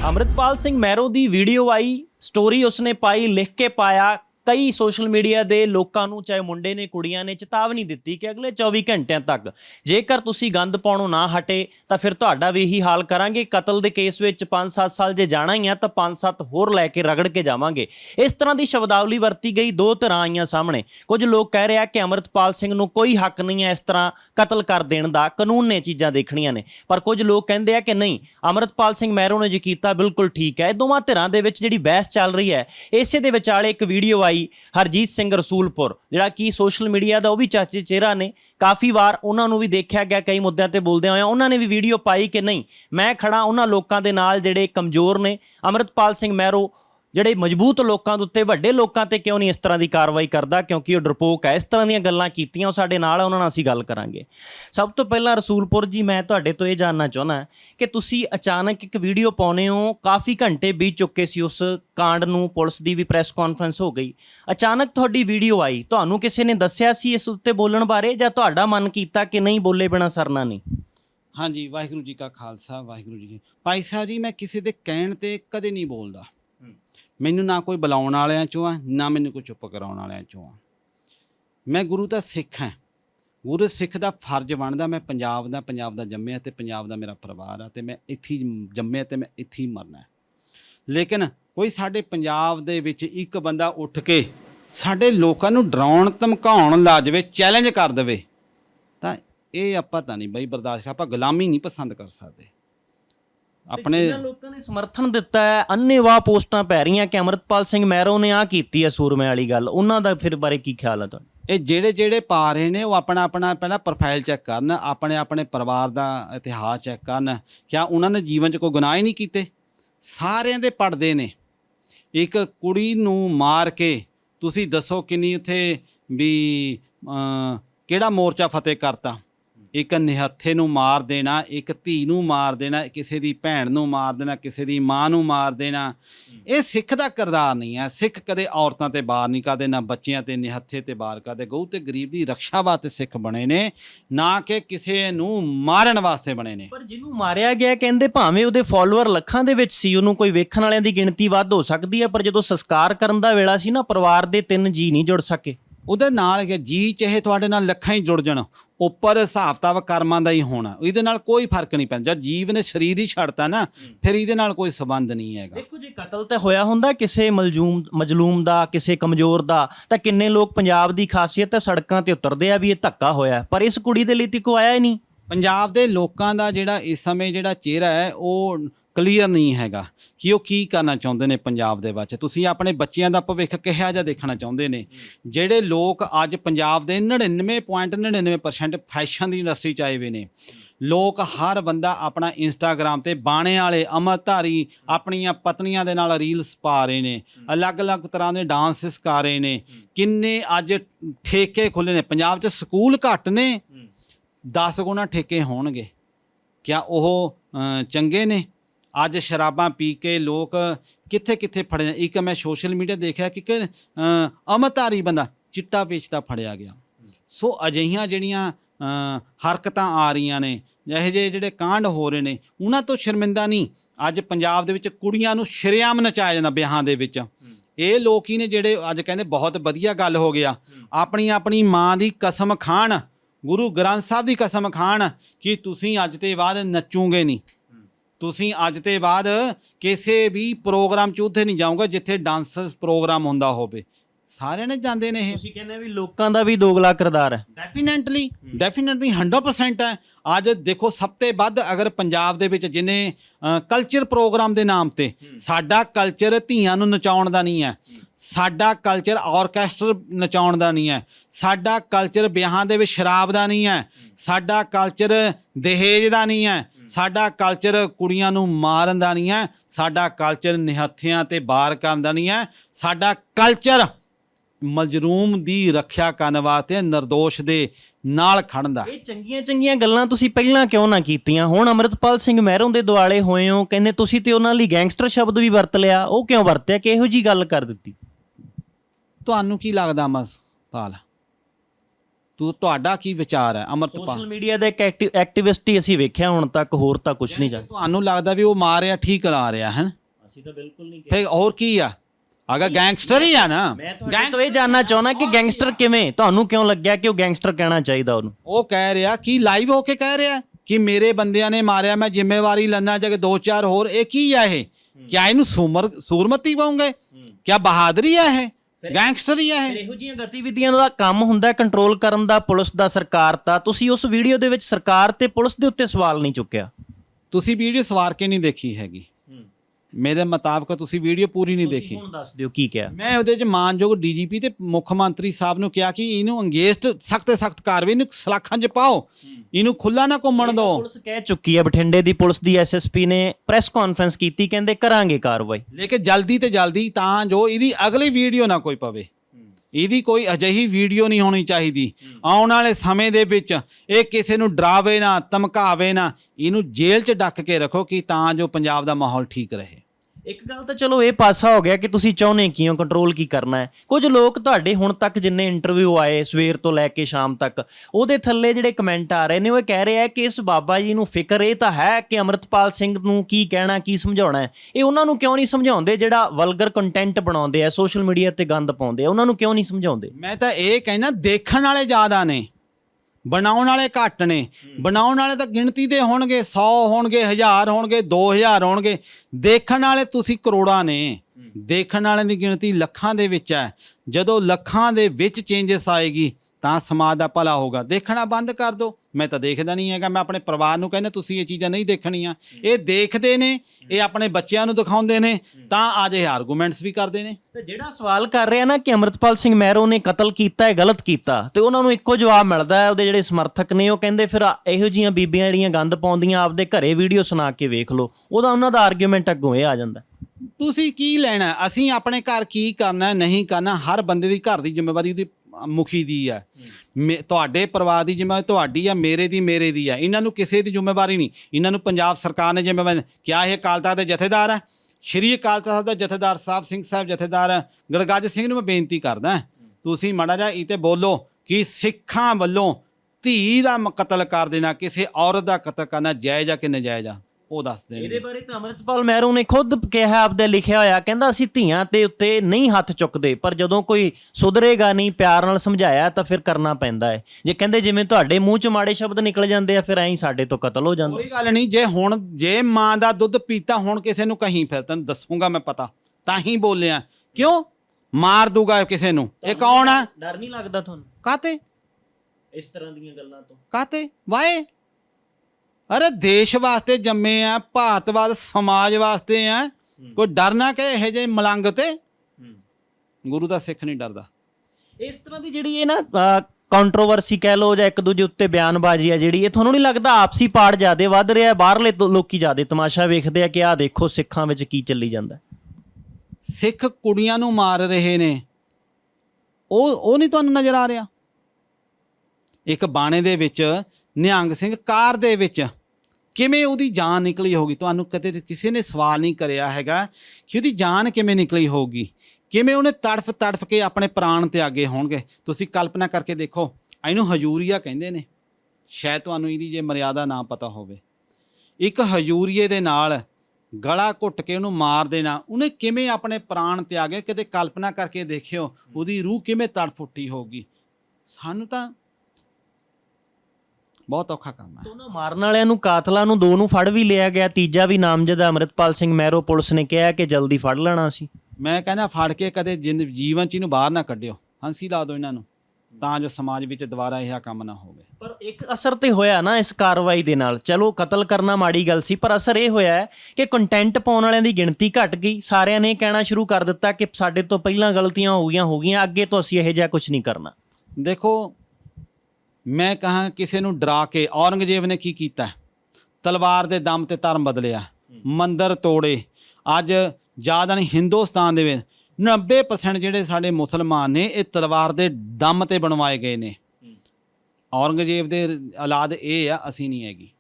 A: ਅਮਰਿਤਪਾਲ ਸਿੰਘ ਮਹਿਰੋ ਦੀ ਵੀਡੀਓ ਆਈ ਸਟੋਰੀ ਉਸਨੇ ਪਾਈ ਲਿਖ ਕੇ ਪਾਇਆ। ਕਈ ਸੋਸ਼ਲ ਮੀਡੀਆ ਦੇ ਲੋਕਾਂ ਨੂੰ, ਚਾਹੇ ਮੁੰਡੇ ਨੇ, ਕੁੜੀਆਂ ਨੇ, ਚੇਤਾਵਨੀ ਦਿੱਤੀ ਕਿ ਅਗਲੇ 24 ਘੰਟਿਆਂ ਤੱਕ ਜੇਕਰ ਤੁਸੀਂ ਗੰਦ ਪਾਉਣੋਂ ਨਾ ਹਟੇ, ਤਾਂ ਫਿਰ ਤੁਹਾਡਾ ਵੀ ਇਹੀ ਹਾਲ ਕਰਾਂਗੇ। ਕਤਲ ਦੇ ਕੇਸ ਵਿੱਚ 5-7 ਸਾਲ ਜੇ ਜਾਣਾ ਹੀ ਆ, ਤਾਂ 5-7 ਹੋਰ ਲੈ ਕੇ ਰਗੜ ਕੇ ਜਾਵਾਂਗੇ। ਇਸ ਤਰ੍ਹਾਂ ਦੀ ਸ਼ਬਦਾਵਲੀ ਵਰਤੀ ਗਈ, ਦੋ ਤਰ੍ਹਾਂ ਆਈਆਂ ਸਾਹਮਣੇ। ਕੁਝ ਲੋਕ ਕਹਿ ਰਿਹਾ ਕਿ ਅਮਰਿਤਪਾਲ ਸਿੰਘ ਨੂੰ ਕੋਈ ਹੱਕ ਨਹੀਂ ਹੈ ਇਸ ਤਰ੍ਹਾਂ ਕਤਲ ਕਰ ਦੇਣ ਦਾ, ਕਾਨੂੰਨ ਨੇ ਚੀਜ਼ਾਂ ਦੇਖਣੀਆਂ ਨੇ। ਪਰ ਕੁਝ ਲੋਕ ਕਹਿੰਦੇ ਆ ਕਿ ਨਹੀਂ, ਅਮਰਿਤਪਾਲ ਸਿੰਘ ਮਹਿਰੋ ਨੇ ਜੀ ਕੀਤਾ, ਬਿਲਕੁਲ ਠੀਕ ਹੈ। ਇਹ ਦੋਵਾਂ ਧਿਰਾਂ ਦੇ ਵਿੱਚ ਜਿਹੜੀ ਬਹਿਸ ਚੱਲ ਰਹੀ ਹੈ, ਇਸੇ ਦੇ ਵਿਚਾਲੇ ਇੱਕ ਵੀਡੀਓ ਆਈ ਹਰਜੀਤ ਸਿੰਘ ਰਸੂਲਪੁਰ, ਜਿਹੜਾ ਕਿ ਸੋਸ਼ਲ ਮੀਡੀਆ ਦਾ ਉਹ ਵੀ ਚਾਚੇ ਚਿਹਰਾ ਨੇ। ਕਾਫੀ ਵਾਰ ਉਹਨਾਂ ਨੂੰ ਵੀ ਦੇਖਿਆ ਗਿਆ, ਕਈ ਮੁੱਦਿਆਂ ਤੇ ਬੋਲਦੇ ਹੋਏ ਉਹਨਾਂ ਨੇ ਵੀ ਵੀਡੀਓ ਪਾਈ ਕਿ ਨਹੀਂ, ਮੈਂ ਖੜਾ ਉਹਨਾਂ ਲੋਕਾਂ ਦੇ ਨਾਲ ਜਿਹੜੇ ਕਮਜ਼ੋਰ ਨੇ। ਅਮਰਿਤਪਾਲ ਸਿੰਘ ਮਹਿਰੋ ਜਿਹੜੇ ਮਜ਼ਬੂਤ ਲੋਕਾਂ ਦੇ ਉੱਤੇ, ਵੱਡੇ ਲੋਕਾਂ ਤੇ ਕਿਉਂ ਨਹੀਂ ਇਸ ਤਰ੍ਹਾਂ ਦੀ ਕਾਰਵਾਈ ਕਰਦਾ? ਕਿਉਂਕਿ ਉਹ ਡਰਪੋਕ ਹੈ, ਇਸ ਤਰ੍ਹਾਂ ਦੀਆਂ ਗੱਲਾਂ ਕੀਤੀਆਂ ਉਹ ਸਾਡੇ ਨਾਲ ਉਹਨਾਂ ਨਾਲ ਅਸੀਂ ਗੱਲ ਕਰਾਂਗੇ। ਸਭ ਤੋਂ ਪਹਿਲਾਂ ਰਸੂਲਪੁਰ ਜੀ, ਮੈਂ ਤੁਹਾਡੇ ਤੋਂ ਇਹ ਜਾਨਣਾ ਚਾਹੁੰਦਾ ਕਿ ਤੁਸੀਂ ਅਚਾਨਕ ਇੱਕ ਵੀਡੀਓ ਪਾਉਨੇ ਹੋ, ਕਾਫੀ ਘੰਟੇ ਬੀਤ ਚੁੱਕੇ ਸੀ ਉਸ ਕਾਂਡ ਨੂੰ, ਪੁਲਿਸ ਦੀ ਵੀ ਪ੍ਰੈਸ ਕਾਨਫਰੰਸ ਹੋ ਗਈ। ਅਚਾਨਕ ਤੁਹਾਡੀ ਵੀਡੀਓ ਆਈ, ਤੁਹਾਨੂੰ ਕਿਸੇ ਨੇ ਦੱਸਿਆ ਸੀ ਇਸ ਉੱਤੇ ਬੋਲਣ ਬਾਰੇ ਜਾਂ ਤੁਹਾਡਾ ਮਨ ਕੀਤਾ ਕਿ ਨਹੀਂ ਬੋਲੇ ਬਿਨਾ ਸਰਨਾ ਨਹੀਂ?
B: ਹਾਂਜੀ, ਵਾਹਿਗੁਰੂ ਜੀ ਕਾ ਖਾਲਸਾ, ਵਾਹਿਗੁਰੂ ਜੀ ਭਾਈ ਸਾਹਿਬ ਜੀ, ਮੈਂ ਕਿਸੇ ਦੇ ਕਹਿਣ ਤੇ ਕਦੇ ਨਹੀਂ ਬੋਲਦਾ। ਮੈਨੂੰ ਨਾ ਕੋਈ ਬੁਲਾਉਣ ਵਾਲਿਆਂ ਚੋਂ ਆ, ਨਾ ਮੈਨੂੰ ਕੋਈ ਚੁੱਪ ਕਰਾਉਣ ਵਾਲਿਆਂ ਚੋਂ ਆ। ਮੈਂ ਗੁਰੂ ਦਾ ਸਿੱਖ ਹਾਂ। ਗੁਰੂ ਸਿੱਖ ਦਾ ਫਰਜ਼ ਬਣਦਾ, ਮੈਂ ਪੰਜਾਬ ਦਾ ਪੰਜਾਬ ਦਾ ਜੰਮਿਆ ਤੇ ਪੰਜਾਬ ਦਾ ਮੇਰਾ ਪਰਿਵਾਰ ਆ ਤੇ ਮੈਂ ਇੱਥੇ ਜੰਮਿਆ ਤੇ ਮੈਂ ਇੱਥੇ ਹੀ ਮਰਨਾ ਲੇਕਿਨ ਕੋਈ ਸਾਡੇ ਪੰਜਾਬ ਦੇ ਵਿੱਚ ਇੱਕ ਬੰਦਾ ਉੱਠ ਕੇ ਸਾਡੇ ਲੋਕਾਂ ਨੂੰ ਡਰਾਉਣ, ਧਮਕਾਉਣ ਲਾ ਜਾਵੇ ਚੈਲੰਜ ਕਰ ਦੇਵੇ, ਤਾਂ ਇਹ ਆਪਾਂ ਤਾਂ ਨਹੀਂ ਬਈ ਬਰਦਾਸ਼ਤ ਆਪਾਂ ਗੁਲਾਮੀ ਨਹੀਂ ਪਸੰਦ ਕਰ ਸਕਦੇ। ਆਪਣੇ
A: ਲੋਕਾਂ ਨੇ ਸਮਰਥਨ ਦਿੱਤਾ ਹੈ ਅੰਨੇਵਾਹ ਪੋਸਟਾਂ ਪੈ ਰਹੀਆਂ ਕਿ ਅਮਰਤਪਾਲ ਸਿੰਘ ਮਹਿਰੋ ਨੇ ਆ ਕੀਤੀ ਹੈ ਸੂਰਮੇ ਵਾਲੀ ਗੱਲ। ਉਹਨਾਂ ਦਾ ਫਿਰ ਬਾਰੇ ਕੀ ਖਿਆਲ ਹੈ ਤੁਹਾਡਾ?
B: ਇਹ ਜਿਹੜੇ ਜਿਹੜੇ ਪਾ ਰਹੇ ਨੇ ਉਹ ਆਪਣਾ ਆਪਣਾ ਪਹਿਲਾਂ ਪ੍ਰੋਫਾਈਲ ਚੈੱਕ ਕਰਨ ਆਪਣੇ ਆਪਣੇ ਪਰਿਵਾਰ ਦਾ ਇਤਿਹਾਸ ਚੈੱਕ ਕਰਨ। ਕਿਆ ਉਹਨਾਂ ਨੇ ਜੀਵਨ 'ਚ ਕੋਈ ਗੁਨਾਹ ਹੀ ਨਹੀਂ ਕੀਤੇ? ਸਾਰਿਆਂ ਦੇ ਪੜਦੇ ਨੇ। ਇੱਕ ਕੁੜੀ ਨੂੰ ਮਾਰ ਕੇ ਤੁਸੀਂ ਦੱਸੋ ਕਿੰਨੀ ਉੱਥੇ ਵੀ ਕਿਹੜਾ ਮੋਰਚਾ ਫਤਿਹ ਕਰਤਾ? ਇੱਕ ਨਿਹੱਥੇ ਨੂੰ ਮਾਰ ਦੇਣਾ ਇੱਕ ਧੀ ਨੂੰ ਮਾਰ ਦੇਣਾ ਕਿਸੇ ਦੀ ਭੈਣ ਨੂੰ ਮਾਰ ਦੇਣਾ ਕਿਸੇ ਦੀ ਮਾਂ ਨੂੰ ਮਾਰ ਦੇਣਾ। ਇਹ ਸਿੱਖ ਦਾ ਕਿਰਦਾਰ ਨਹੀਂ ਹੈ। ਸਿੱਖ ਕਦੇ ਔਰਤਾਂ ਤੇ ਬਾਰ ਨਹੀਂ ਕਰਦੇ ਨਾ ਬੱਚਿਆਂ ਤੇ ਨਿਹੱਥੇ ਤੇ ਬਾਰ ਕਰਦੇ ਗਊ ਤੇ ਗਰੀਬ ਦੀ ਰੱਖਿਆ ਵਾਸਤੇ ਸਿੱਖ ਬਣੇ ਨੇ ਨਾ ਕਿ ਕਿਸੇ ਨੂੰ ਮਾਰਨ ਵਾਸਤੇ ਬਣੇ ਨੇ।
A: ਪਰ ਜਿਹਨੂੰ ਮਾਰਿਆ ਗਿਆ ਕਹਿੰਦੇ ਭਾਵੇਂ ਉਹਦੇ ਫਾਲੋਅਰ ਲੱਖਾਂ ਦੇ ਵਿੱਚ ਸੀ ਉਹਨੂੰ ਕੋਈ ਵੇਖਣ ਵਾਲਿਆਂ ਦੀ ਗਿਣਤੀ ਵੱਧ ਹੋ ਸਕਦੀ ਹੈ ਪਰ ਜਦੋਂ ਸੰਸਕਾਰ ਕਰਨ ਦਾ ਵੇਲਾ ਸੀ ਨਾ ਪਰਿਵਾਰ ਦੇ ਤਿੰਨ ਜੀ ਨਹੀਂ ਜੁੜ ਸਕੇ।
B: ਉਹਦੇ ਨਾਲ ਕਿ ਜੀ ਚਾਹੇ ਤੁਹਾਡੇ ਨਾਲ ਲੱਖਾਂ ਹੀ ਜੁੜ ਜਾਣ ਉੱਪਰ ਹਿਸਾਬ ਕਿਤਾਬ ਕਰਮਾਂ ਦਾ ਹੀ ਹੋਣਾ। ਇਹਦੇ ਨਾਲ ਕੋਈ ਫ਼ਰਕ ਨਹੀਂ ਪੈਂਦਾ। ਜਦ ਜੀਵ ਨੇ ਸਰੀਰ ਹੀ ਛੱਡਤਾ ਨਾ ਫਿਰ ਇਹਦੇ ਨਾਲ ਕੋਈ ਸਬੰਧ ਨਹੀਂ ਹੈਗਾ।
A: ਦੇਖੋ ਜੇ ਕਤਲ ਤੇ ਹੋਇਆ ਹੁੰਦਾ ਕਿਸੇ ਮਲਜੂਮ ਮਜਲੂਮ ਦਾ ਕਿਸੇ ਕਮਜ਼ੋਰ ਦਾ ਤਾਂ ਕਿੰਨੇ ਲੋਕ ਪੰਜਾਬ ਦੀ ਖਾਸੀਅਤ ਹੈ ਸੜਕਾਂ ਤੇ ਉਤਰਦੇ ਆ ਵੀ ਇਹ ਧੱਕਾ ਹੋਇਆ। ਪਰ ਇਸ ਕੁੜੀ ਦੇ ਲਈ ਤੇ ਕੋਈ ਆਇਆ ਹੀ ਨਹੀਂ।
B: ਪੰਜਾਬ ਦੇ ਲੋਕਾਂ ਦਾ ਜਿਹੜਾ ਇਸ ਸਮੇਂ ਜਿਹੜਾ ਚਿਹਰਾ ਹੈ ਉਹ ਕਲੀਅਰ ਨਹੀਂ ਹੈਗਾ ਕਿ ਉਹ ਕੀ ਕਰਨਾ ਚਾਹੁੰਦੇ ਨੇ ਪੰਜਾਬ ਦੇ ਵਿੱਚ। ਤੁਸੀਂ ਆਪਣੇ ਬੱਚਿਆਂ ਦਾ ਭਵਿੱਖ ਕਿਹੋ ਜਿਹਾ ਦੇਖਣਾ ਚਾਹੁੰਦੇ ਨੇ? ਜਿਹੜੇ ਲੋਕ ਅੱਜ ਪੰਜਾਬ ਦੇ 99.99% ਫੈਸ਼ਨ ਦੀ ਇੰਡਸਟਰੀ ਚ ਆਏ ਹੋਏ ਨੇ। ਲੋਕ ਹਰ ਬੰਦਾ ਆਪਣਾ ਇੰਸਟਾਗ੍ਰam ਤੇ ਬਾਣੇ ਵਾਲੇ ਅਮਰਧਾਰੀ ਆਪਣੀਆਂ ਪਤਨੀਆਂ ਦੇ ਨਾਲ ਰੀਲਸ ਪਾ ਰਹੇ ਨੇ। ਅਲੱਗ-ਅਲੱਗ ਤਰ੍ਹਾਂ ਦੇ ਡਾਂਸਸ ਕਰ ਰਹੇ ਨੇ। ਕਿੰਨੇ ਅੱਜ ਠੇਕੇ ਖੁੱਲੇ ਨੇ। ਪੰਜਾਬ 'ਚ ਸਕੂਲ ਘੱਟ ਨੇ। 10 ਗੁਣਾ ਠੇਕੇ ਹੋਣਗੇ। ਕਿਆ ਉਹ ਚੰਗੇ ਨੇ? ਅੱਜ ਸ਼ਰਾਬਾਂ ਪੀ ਕੇ ਲੋਕ ਕਿੱਥੇ ਕਿੱਥੇ ਫੜੇ ਜਾਂਦੇ ਇੱਕ ਮੈਂ ਸੋਸ਼ਲ ਮੀਡੀਆ ਦੇਖਿਆ ਕਿ ਇੱਕ ਅ, ਅਮਰਧਾਰੀ ਬੰਦਾ ਚਿੱਟਾ ਵੇਚਦਾ ਫੜਿਆ ਗਿਆ। ਸੋ ਅਜਿਹੀਆਂ ਜਿਹੜੀਆਂ ਹਰਕਤਾਂ ਆ ਰਹੀਆਂ ਨੇ ਇਹੋ ਜਿਹੇ ਜਿਹੜੇ ਕਾਂਡ ਹੋ ਰਹੇ ਨੇ ਉਹਨਾਂ ਤੋਂ ਸ਼ਰਮਿੰਦਾ ਨਹੀਂ। ਅੱਜ ਪੰਜਾਬ ਦੇ ਵਿੱਚ ਕੁੜੀਆਂ ਨੂੰ ਸ਼ਰੇਆਮ ਨਚਾਇਆ ਜਾਂਦਾ ਵਿਆਹਾਂ ਦੇ ਵਿੱਚ। ਇਹ ਲੋਕ ਹੀ ਨੇ ਜਿਹੜੇ ਅੱਜ ਕਹਿੰਦੇ ਬਹੁਤ ਵਧੀਆ ਗੱਲ ਹੋ ਗਿਆ। ਆਪਣੀ ਆਪਣੀ ਮਾਂ ਦੀ ਕਸਮ ਖਾਣ ਗੁਰੂ ਗ੍ਰੰਥ ਸਾਹਿਬ ਦੀ ਕਸਮ ਖਾਣ ਕਿ ਤੁਸੀਂ ਅੱਜ ਤੇ ਬਾਅਦ ਨੱਚੋਗੇ ਨਹੀਂ। ਤੁਸੀਂ ਅੱਜ ਤੇ ਬਾਅਦ ਕਿਸੇ ਵੀ ਪ੍ਰੋਗਰਾਮ 'ਚ ਉੱਥੇ ਨਹੀਂ ਜਾਓਗੇ ਜਿੱਥੇ ਡਾਂਸਸ ਪ੍ਰੋਗਰਾਮ ਹੁੰਦਾ ਹੋਵੇ। ਸਾਰਿਆਂ ਨੇ ਜਾਂਦੇ ਨੇ ਇਹ।
A: ਤੁਸੀਂ ਕਹਿੰਦੇ ਵੀ ਲੋਕਾਂ ਦਾ ਵੀ ਦੋਗਲਾ ਕਿਰਦਾਰ ਹੈ।
B: ਡੈਫੀਨੈਂਟਲੀ ਡੈਫੀਨੈਟਲੀ 100% ਹੈ। ਅੱਜ ਦੇਖੋ ਸਭ ਤੋਂ ਵੱਧ ਅਗਰ ਪੰਜਾਬ ਦੇ ਵਿੱਚ ਜਿਨੇ ਕਲਚਰ ਪ੍ਰੋਗਰਾਮ ਦੇ ਨਾਮ ਤੇ ਸਾਡਾ ਕਲਚਰ ਧੀਆਂ ਨੂੰ ਨਚਾਉਣ ਦਾ ਨਹੀਂ ਹੈ। ਸਾਡਾ ਕਲਚਰ ਆਰਕੈਸਟਰ ਨਚਾਉਣ ਦਾ ਨਹੀਂ ਹੈ। ਸਾਡਾ ਕਲਚਰ ਵਿਆਹਾਂ ਦੇ ਵਿੱਚ ਸ਼ਰਾਬ ਦਾ ਨਹੀਂ ਹੈ। ਸਾਡਾ ਕਲਚਰ ਦਹੇਜ ਦਾ ਨਹੀਂ ਹੈ। ਸਾਡਾ ਕਲਚਰ ਕੁੜੀਆਂ ਨੂੰ ਮਾਰਨ ਦਾ ਨਹੀਂ ਹੈ। ਸਾਡਾ ਕਲਚਰ ਨਿਹੱਥਿਆਂ ਤੇ ਬਾਰ ਕਰਨ ਦਾ ਨਹੀਂ ਹੈ। ਸਾਡਾ ਕਲਚਰ ਮਜਰੂਮ ਦੀ ਰੱਖਿਆ ਕਰਨ ਵਾਸਤੇ ਨਿਰਦੋਸ਼ ਦੇ ਨਾਲ ਖੜਨ ਦਾ।
A: ਇਹ ਚੰਗੀਆਂ ਚੰਗੀਆਂ ਗੱਲਾਂ ਤੁਸੀਂ ਪਹਿਲਾਂ ਕਿਉਂ ਨਾ ਕੀਤੀਆਂ? ਹੁਣ ਅਮਰਿਤਪਾਲ ਸਿੰਘ ਮਹਿਰੋਂ ਦੇ ਦੁਆਲੇ ਹੋਏ ਹੋ ਕਹਿੰਦੇ ਤੁਸੀਂ ਤੇ ਉਹਨਾਂ ਲਈ ਗੈਂਗਸਟਰ ਸ਼ਬਦ ਵੀ ਵਰਤ ਲਿਆ ਉਹ ਕਿਉਂ ਵਰਤਿਆ? ਕਿ ਇਹੋ ਜੀ ਗੱਲ ਕਰ ਦਿੱਤੀ?
B: ਤੁਹਾਨੂੰ ਕੀ ਲੱਗਦਾ ਅਮਰਪਾਲ ਤੂੰ ਤੁਹਾਡਾ ਕੀ ਵਿਚਾਰ ਹੈ
A: ਸੋਸ਼ਲ
B: ਅਮਰਪਾਲ
A: ਮੀਡੀਆ ਦਾ ਇੱਕ ਐਕਟਿਵ ਐਕਟਿਵਿਸਟ ਹੀ ਅਸੀਂ ਵੇਖਿਆ ਹੁਣ ਤੱਕ ਹੋਰ ਤਾਂ ਕੁਝ ਨਹੀਂ ਜਾਣਦੇ।
B: ਤੁਹਾਨੂੰ ਲੱਗਦਾ ਵੀ ਉਹ ਮਾਰ ਰਿਹਾ ਠੀਕ ਕਰਾ ਰਿਹਾ ਹੈ
A: ਅਸੀਂ ਤਾਂ ਬਿਲਕੁਲ ਨਹੀਂ
B: ਫਿਰ ਹੋਰ ਕੀ ਆ? ਅਗਰ ਗੈਂਗਸਟਰ ਹੀ ਆ ਨਾ
A: ਮੈਂ ਤੁਹਾਡੇ ਤੋਂ ਇਹ ਜਾਨਣਾ ਚਾਹੁੰਦਾ ਕਿ ਗੈਂਗਸਟਰ ਕਿਵੇਂ? ਤੁਹਾਨੂੰ ਕਿਉਂ ਲੱਗਿਆ ਕਿ ਉਹ ਗੈਂਗਸਟਰ ਕਹਿਣਾ ਚਾਹੀਦਾ ਉਹਨੂੰ?
B: ਉਹ ਕਹਿ ਰਿਹਾ ਕੀ ਲਾਈਵ ਹੋ ਕੇ ਕਹਿ ਰਿਹਾ ਕਿ ਮੇਰੇ ਬੰਦਿਆਂ ਨੇ ਮਾਰਿਆ ਮੈਂ ਜ਼ਿੰਮੇਵਾਰੀ ਲੈਣਾ ਜਗ ਦੋ ਚਾਰ ਹੋਰ ਇਹ ਕੀ ਆ ਇਹ? ਕਿਆ ਇਹਨੂੰ ਸੂਮਰ ਸੂਰਮਤੀ ਕਹੋਗੇ ਕਿਆ ਬਹਾਦਰੀ ਆ ਇਹ? ਗੈਂਗਸਟਰ ਹੀ ਆ
A: ਫਿਰ
B: ਇਹ
A: ਇਹੋ ਜਿਹੀਆਂ ਗਤੀਵਿਧੀਆਂ ਦਾ ਕੰਮ ਹੁੰਦਾ ਕੰਟਰੋਲ ਕਰਨ ਦਾ ਪੁਲਿਸ ਦਾ ਸਰਕਾਰ ਦਾ। ਤੁਸੀਂ ਉਸ ਵੀਡੀਓ ਦੇ ਵਿੱਚ ਸਰਕਾਰ ਤੇ ਪੁਲਿਸ ਦੇ ਉੱਤੇ ਸਵਾਲ ਨਹੀਂ ਚੁੱਕਿਆ।
B: ਤੁਸੀਂ ਵੀਡੀਓ ਸਵਾਰ ਕੇ ਨਹੀਂ ਦੇਖੀ ਹੈਗੀ। ਮੇਰੇ ਮੁਤਾਬਕ ਤੁਸੀਂ ਵੀਡੀਓ ਪੂਰੀ ਨਹੀਂ ਦੇਖੀ।
A: ਹੁਣ ਦੱਸ ਦਿਓ ਕੀ ਕਿਹਾ।
B: ਮੈਂ ਉਹਦੇ ਚ ਮਾਨਯੋਗ ਡੀਜੀਪੀ ਤੇ ਮੁੱਖ ਮੰਤਰੀ ਸਾਹਿਬ ਨੂੰ ਕਿਹਾ ਕਿ ਇਹਨੂੰ ਅੰਗੇਸਟ ਸਖਤ ਸਖਤ ਕਾਰਵਾਈ ਨੂੰ ਸਲਾਖਾਂ 'ਚ ਪਾਓ। ਇਹਨੂੰ ਖੁੱਲਾ ਨਾ ਘੁੰਮਣ ਦਿਓ।
A: ਪੁਲਿਸ ਕਹਿ ਚੁੱਕੀ ਹੈ ਬਠਿੰਡੇ ਦੀ ਪੁਲਿਸ ਦੀ ਐਸਐਸਪੀ ਨੇ ਪ੍ਰੈਸ ਕਾਨਫਰੰਸ ਕੀਤੀ ਕਹਿੰਦੇ ਕਰਾਂਗੇ ਕਾਰਵਾਈ।
B: ਲੇਕਿਨ ਜਲਦੀ ਤੇ ਜਲਦੀ ਤਾਂ ਜੋ ਇਹਦੀ ਅਗਲੀ ਵੀਡੀਓ ਨਾ ਕੋਈ ਪਵੇ। ਇਹਦੀ ਕੋਈ ਅਜਿਹੀ ਵੀਡੀਓ ਨਹੀਂ ਹੋਣੀ ਚਾਹੀਦੀ। ਆਉਣ ਵਾਲੇ ਸਮੇਂ ਦੇ ਵਿੱਚ ਇਹ ਕਿਸੇ ਨੂੰ ਡਰਾਵੇ ਨਾ, ਧਮਕਾਵੇ ਨਾ, ਇਹਨੂੰ ਜੇਲ੍ਹ 'ਚ ਡੱਕ ਕੇ ਰੱਖੋ ਕਿ ਤਾਂ ਜੋ ਪੰਜਾਬ ਦਾ ਮਾਹੌਲ ਠੀਕ ਰਹੇ।
A: ਇੱਕ ਗੱਲ ਤਾਂ ਚਲੋ ਇਹ ਪਾਸਾ ਹੋ ਗਿਆ ਕਿ ਤੁਸੀਂ ਚਾਹੁੰਦੇ ਕੀ ਹੋ ਕੰਟਰੋਲ ਕੀ ਕਰਨਾ ਹੈ? ਕੁਝ ਲੋਕ ਤੁਹਾਡੇ ਹੁਣ ਤੱਕ ਜਿੰਨੇ ਇੰਟਰਵਿਊ ਆਏ ਸਵੇਰ ਤੋਂ ਲੈ ਕੇ ਸ਼ਾਮ ਤੱਕ, ਉਹਦੇ ਥੱਲੇ ਜਿਹੜੇ ਕਮੈਂਟ ਆ ਰਹੇ ਨੇ, ਉਹ ਇਹ ਕਹਿ ਰਹੇ ਆ ਕਿ ਇਸ ਬਾਬਾ ਜੀ ਨੂੰ ਫਿਕਰ, ਇਹ ਤਾਂ ਹੈ ਕਿ ਅਮਰਤਪਾਲ ਸਿੰਘ ਨੂੰ ਕੀ ਕਹਿਣਾ, ਕੀ ਸਮਝਾਉਣਾ ਹੈ। ਇਹ ਉਹਨਾਂ ਨੂੰ ਕਿਉਂ ਨਹੀਂ ਸਮਝਾਉਂਦੇ ਜਿਹੜਾ ਵਲਗਰ ਕੰਟੈਂਟ ਬਣਾਉਂਦੇ ਆ ਸੋਸ਼ਲ ਮੀਡੀਆ ਤੇ ਗੰਦ ਪਾਉਂਦੇ ਆ? ਉਹਨਾਂ ਨੂੰ ਕਿਉਂ ਨਹੀਂ ਸਮਝਾਉਂਦੇ?
B: ਮੈਂ ਤਾਂ ਇਹ ਕਹਿਣਾ ਦੇਖਣ ਵਾਲੇ ਜ਼ਿਆਦਾ ਨੇ। ਬਣਾਉਣ ਵਾਲੇ ਘੱਟ ਨੇ। ਬਣਾਉਣ ਵਾਲੇ ਤਾਂ ਗਿਣਤੀ ਦੇ ਹੋਣਗੇ 100 ਹੋਣਗੇ 1000 ਹੋਣਗੇ 2000 ਹੋਣਗੇ। ਦੇਖਣ ਵਾਲੇ ਤੁਸੀਂ ਕਰੋੜਾਂ ਨੇ। ਦੇਖਣ ਵਾਲਿਆਂ ਦੀ ਗਿਣਤੀ ਲੱਖਾਂ ਦੇ ਵਿੱਚ ਹੈ। ਜਦੋਂ ਲੱਖਾਂ ਦੇ ਵਿੱਚ ਚੇਂਜਸ ਆਏਗੀ, ਤਾਂ ਸਮਾਜ ਦਾ ਭਲਾ ਹੋਗਾ ਦੇਖਣਾ ਬੰਦ ਕਰ ਦਿਓ। ਮੈਂ ਤਾਂ ਦੇਖਦਾ ਨਹੀਂ ਹੈਗਾ ਮੈਂ ਆਪਣੇ ਪਰਿਵਾਰ ਨੂੰ ਕਹਿੰਦਾ ਤੁਸੀਂ ਇਹ ਚੀਜ਼ਾਂ ਨਹੀਂ ਦੇਖਣੀਆਂ। ਇਹ ਦੇਖਦੇ ਨੇ ਇਹ ਆਪਣੇ ਬੱਚਿਆਂ ਨੂੰ ਦਿਖਾਉਂਦੇ ਨੇ ਤਾਂ ਅੱਜ ਇਹ ਆਰਗੂਮੈਂਟਸ ਵੀ ਕਰਦੇ ਨੇ।
A: ਤੇ ਜਿਹੜਾ ਸਵਾਲ ਕਰ ਰਿਹਾ ਨਾ ਕਿ ਅਮਰਤਪਾਲ ਸਿੰਘ ਮਹਿਰੋ ਨੇ ਕਤਲ ਕੀਤਾ ਹੈ ਗਲਤ ਕੀਤਾ ਤੇ ਉਹਨਾਂ ਨੂੰ ਇੱਕੋ ਜਵਾਬ ਮਿਲਦਾ ਹੈ ਉਹਦੇ ਜਿਹੜੇ ਸਮਰਥਕ ਨੇ ਉਹ ਕਹਿੰਦੇ ਫਿਰ ਇਹੋ ਜੀਆਂ ਬੀਬੀਆਂ ਜਿਹੜੀਆਂ ਗੰਦ ਪਾਉਂਦੀਆਂ ਆਪਦੇ ਘਰੇ ਵੀਡੀਓ ਸੁਣਾ ਕੇ ਵੇਖ ਲਓ। ਉਹਦਾ ਉਹਨਾਂ ਦਾ ਆਰਗੂਮੈਂਟ ਅੱਗੋਂ ਇਹ ਆ ਜਾਂਦਾ।
B: ਤੁਸੀਂ ਕੀ ਲੈਣਾ? ਅਸੀਂ ਆਪਣੇ ਘਰ ਕੀ ਕਰਨਾ ਨਹੀਂ ਕਰਨਾ? ਹਰ ਬੰਦੇ ਦੀ ਘਰ ਦੀ ਜ਼ਿੰਮੇਵਾਰੀ ਉਹਦੀ ਮੁਖੀ ਦੀ ਹੈ। ਮੇ- ਤੁਹਾਡੇ ਪਰਿਵਾਰ ਦੀ ਜ਼ਿੰਮੇਵਾਰੀ ਤੁਹਾਡੀ ਆ, ਮੇਰੇ ਦੀ ਮੇਰੇ ਦੀ ਆ। ਇਹਨਾਂ ਨੂੰ ਕਿਸੇ ਦੀ ਜ਼ਿੰਮੇਵਾਰੀ ਨਹੀਂ। ਇਹਨਾਂ ਨੂੰ ਪੰਜਾਬ ਸਰਕਾਰ ਨੇ ਜ਼ਿੰਮੇਵਾਰੀ ਕਿਆ ਇਹ ਅਕਾਲ ਤਖਤ ਦੇ ਜਥੇਦਾਰ ਹੈ ਸ਼੍ਰੀ ਅਕਾਲ ਤਖਤ ਦਾ ਜਥੇਦਾਰ ਸਾਹਿਬ ਸਿੰਘ ਸਾਹਿਬ ਜਥੇਦਾਰ ਗੜਗੱਜ ਸਿੰਘ ਨੂੰ ਮੈਂ ਬੇਨਤੀ ਕਰਦਾ ਤੁਸੀਂ ਮਾੜਾ ਜਿਹਾ ਇਹ ਤੇ ਬੋਲੋ ਕਿ ਸਿੱਖਾਂ ਵੱਲੋਂ ਧੀ ਦਾ ਮ- ਕਤਲ ਕਰ ਦੇਣਾ, ਕਿਸੇ ਔਰਤ ਦਾ ਕਤਲ ਕਰਨਾ, ਜਾਇਜ਼ ਆ ਕਿ ਨਜਾਇਜ਼ ਆ? ਉਹ ਦੱਸ
A: ਇਹਦੇ
B: ਦੇਣਗੇ
A: ਬਾਰੇ ਤਾਂ ਅਮਰਿਤਪਾਲ ਮਹਿਰੋ ਨੇ ਖੁਦ ਕਿਹਾ ਆਪਦੇ ਲਿਖਿਆ ਹੋਇਆ। ਕਹਿੰਦਾ ਅਸੀਂ ਧੀਆਂ ਦੇ ਉੱਤੇ ਨਹੀਂ ਹੱਥ ਚੁੱਕਦੇ ਪਰ ਜਦੋਂ ਕੋਈ ਸੁਧਰੇਗਾ ਨਹੀਂ ਪਿਆਰ ਨਾਲ ਸਮਝਾਇਆ ਤਾਂ ਫਿਰ ਕਰਨਾ ਪੈਂਦਾ ਹੈ। ਜੇ ਕਹਿੰਦੇ ਜਿਵੇਂ ਤੁਹਾਡੇ ਮੂੰਹ 'ਚ ਮਾੜੇ ਸ਼ਬਦ ਨਿਕਲ ਜਾਂਦੇ ਆ ਫਿਰ ਐਂ ਹੀ ਸਾਡੇ ਤੋਂ ਕਤਲ ਹੋ ਜਾਂਦਾ।
B: ਕੋਈ ਗੱਲ ਨਹੀਂ ਜੇ ਹੁਣ ਜੇ ਮਾਂ ਦਾ ਦੁੱਧ ਪੀਤਾ ਹੁਣ ਕਿਸੇ ਨੂੰ ਕਹੀਂ ਫਿਰ ਤੈਨੂੰ ਦੱਸੂਗਾ ਮੈਂ ਪਤਾ। ਤਾਂ ਹੀ ਬੋਲਿਆ। ਕਿਉਂ? ਮਾਰ ਦੂਗਾ ਕਿਸੇ ਨੂੰ। ਇਹ ਕੌਣ ਆ?
A: ਡਰ ਨਹੀਂ ਲੱਗਦਾ ਤੁਹਾਨੂੰ?
B: ਕਾਤੇ
A: ਇਸ ਤਰ੍ਹਾਂ ਦੀਆਂ ਗੱਲਾਂ ਤੋਂ।
B: ਕਾਤੇ ਵਾਏ? ਅਰੇ ਦੇਸ਼ ਵਾਸਤੇ ਜੰਮੇ ਆ ਭਾਰਤਵਾਦ ਸਮਾਜ ਵਾਸਤੇ ਆ। ਕੋਈ ਡਰ ਨਾ ਕਿ ਇਹੋ ਜਿਹੇ ਮਲੰਗ ਤੇ। ਗੁਰੂ ਦਾ ਸਿੱਖ ਨਹੀਂ ਡਰਦਾ।
A: ਇਸ ਤਰ੍ਹਾਂ ਦੀ ਜਿਹੜੀ ਇਹ ਨਾ ਕੰਟਰੋਵਰਸੀ ਕਹਿ ਲੋ ਜਾਂ ਇੱਕ ਦੂਜੇ ਉੱਤੇ ਬਿਆਨਬਾਜ਼ੀ ਆ ਜਿਹੜੀ ਇਹ ਤੁਹਾਨੂੰ ਨਹੀਂ ਲੱਗਦਾ ਆਪਸੀ ਪਾੜ ਜ਼ਿਆਦੇ ਵੱਧ ਰਿਹਾ? ਬਾਹਰਲੇ ਲੋਕੀ ਜ਼ਿਆਦੇ ਤਮਾਸ਼ਾ ਵੇਖਦੇ ਆ ਕਿ ਆਹ ਦੇਖੋ ਸਿੱਖਾਂ ਵਿੱਚ ਕੀ ਚੱਲੀ ਜਾਂਦਾ।
B: ਸਿੱਖ ਕੁੜੀਆਂ ਨੂੰ ਮਾਰ ਰਹੇ ਨੇ। ਉਹ ਉਹ ਨਹੀਂ ਤੁਹਾਨੂੰ ਨਜ਼ਰ ਆ ਰਿਹਾ? ਇੱਕ ਬਾਣੇ ਦੇ ਵਿੱਚ ਨਿਹੰਗ ਸਿੰਘ ਕਾਰ ਦੇ ਵਿੱਚ ਕਿਵੇਂ ਉਹਦੀ ਜਾਨ ਨਿਕਲੀ ਹੋਗੀ ਤੁਹਾਨੂੰ ਕਦੇ ਕਿਸੇ ਨੇ ਸਵਾਲ ਨਹੀਂ ਕਰਿਆ ਹੈਗਾ ਕਿ ਉਹਦੀ ਜਾਨ ਕਿਵੇਂ ਨਿਕਲੀ ਹੋਗੀ ਕਿਵੇਂ ਉਹਨੇ ਤੜਫ ਤੜਫ ਕੇ ਆਪਣੇ ਪ੍ਰਾਣ ਤਿਆਗੇ ਹੋਣਗੇ? ਤੁਸੀਂ ਕਲਪਨਾ ਕਰਕੇ ਦੇਖੋ, ਇਹਨੂੰ ਹਜੂਰੀਆ ਕਹਿੰਦੇ ਨੇ। ਸ਼ਾਇਦ ਤੁਹਾਨੂੰ ਇਹਦੀ ਜੇ ਮਰਿਆਦਾ ਨਾ ਪਤਾ ਹੋਵੇ। ਇੱਕ ਹਜੂਰੀਏ ਦੇ ਨਾਲ ਗਲਾ ਘੁੱਟ ਕੇ ਉਹਨੂੰ ਮਾਰ ਦੇਣਾ, ਉਹਨੇ ਕਿਵੇਂ ਆਪਣੇ ਪ੍ਰਾਣ ਤਿਆਗੇ ਕਿਤੇ ਕਲਪਨਾ ਕਰਕੇ ਦੇਖਿਓ, ਉਹਦੀ ਰੂਹ ਕਿਵੇਂ ਤੜਫ ਉੱਠੀ ਹੋਊਗੀ? ਸਾਨੂੰ ਤਾਂ ਬਹੁਤ ਔਖਾ ਕੰਮ ਹੈ।
A: ਤੋਂ ਨਾ ਮਾਰਨ ਵਾਲਿਆਂ ਨੂੰ ਕਾਤਲਾਂ ਨੂੰ ਦੋ ਨੂੰ ਫੜ ਵੀ ਲਿਆ ਗਿਆ। ਤੀਜਾ ਵੀ ਨਾਮਜ਼ਦ ਅਮਰਿਤਪਾਲ ਸਿੰਘ ਮਹਿਰੋ ਪੁਲਿਸ ਨੇ ਕਿਹਾ ਕਿ ਜਲਦੀ ਫੜ ਲੈਣਾ ਸੀ।
B: ਮੈਂ ਕਹਿੰਦਾ ਫੜ ਕੇ ਕਦੇ ਜਿੰਦ ਜੀਵਨ ਚ ਇਹਨੂੰ ਬਾਹਰ ਨਾ ਕੱਢਿਓ। ਫਾਂਸੀ ਲਾ ਦਿਓ ਇਹਨਾਂ ਨੂੰ ਤਾਂ ਜੋ ਸਮਾਜ ਵਿੱਚ ਦੁਬਾਰਾ ਇਹ ਕੰਮ ਨਾ ਹੋਵੇ।
A: ਪਰ ਇੱਕ ਅਸਰ ਤੇ ਹੋਇਆ ਨਾ ਇਸ ਕਾਰਵਾਈ ਦੇ ਨਾਲ। ਚਲੋ ਕਤਲ ਕਰਨਾ ਮਾੜੀ ਗੱਲ ਸੀ ਪਰ ਅਸਰ ਇਹ ਹੋਇਆ ਹੈ ਕਿ ਕੰਟੈਂਟ ਪਾਉਣ ਵਾਲਿਆਂ ਦੀ ਗਿਣਤੀ ਘਟ ਗਈ। ਸਾਰਿਆਂ ਨੇ ਕਹਿਣਾ ਸ਼ੁਰੂ ਕਰ ਦਿੱਤਾ ਕਿ ਸਾਡੇ ਤੋਂ ਪਹਿਲਾਂ ਗਲਤੀਆਂ ਹੋ ਗਈਆਂ ਹੋ ਗਈਆਂ ਅੱਗੇ ਤੋਂ ਅਸੀਂ ਇਹੋ ਜਿਹਾ ਕੁਝ ਨਹੀਂ ਕਰਨਾ।
B: ਦੇਖੋ ਮੈਂ ਕਹਾਂ ਕਿਸੇ ਨੂੰ ਡਰਾ ਕੇ ਔਰੰਗਜ਼ੇਬ ਨੇ ਕੀ ਕੀਤਾ? ਤਲਵਾਰ ਦੇ ਦਮ ਤੇ ਧਰਮ ਬਦਲਿਆ। ਮੰਦਰ ਤੋੜੇ। ਅੱਜ ਜ਼ਿਆਦਾ ਨਹੀਂ ਹਿੰਦੁਸਤਾਨ ਦੇ ਵਿੱਚ 90% ਜਿਹੜੇ ਸਾਡੇ ਮੁਸਲਮਾਨ ਨੇ ਇਹ ਤਲਵਾਰ ਦੇ ਦਮ ਤੇ ਬਣਵਾਏ ਗਏ ਨੇ। ਔਰੰਗਜ਼ੇਬ ਦੇ ਔਲਾਦ ਇਹ ਆ ਅਸੀਂ ਨਹੀਂ ਹੈਗੀ।